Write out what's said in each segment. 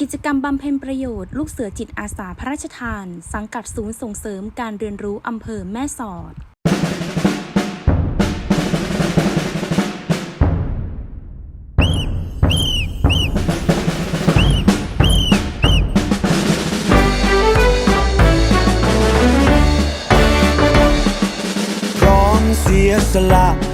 กิจกรรมบำเพ็ญประโยชน์ลูกเสือจิตอาสาพระราชทาน สังกัดศูนย์ส่งเสริมการเรียนรู้อำเภอแม่สอดพร้อมเสียสละ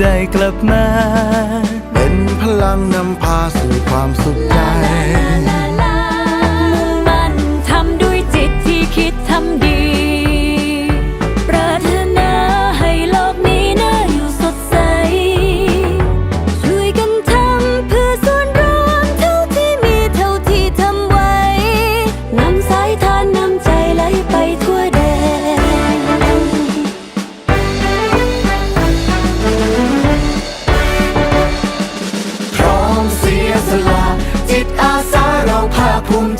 ได้กลับมา เป็นพลังนำพาสู่ความสุขิตอาสาเราภาคภูมิ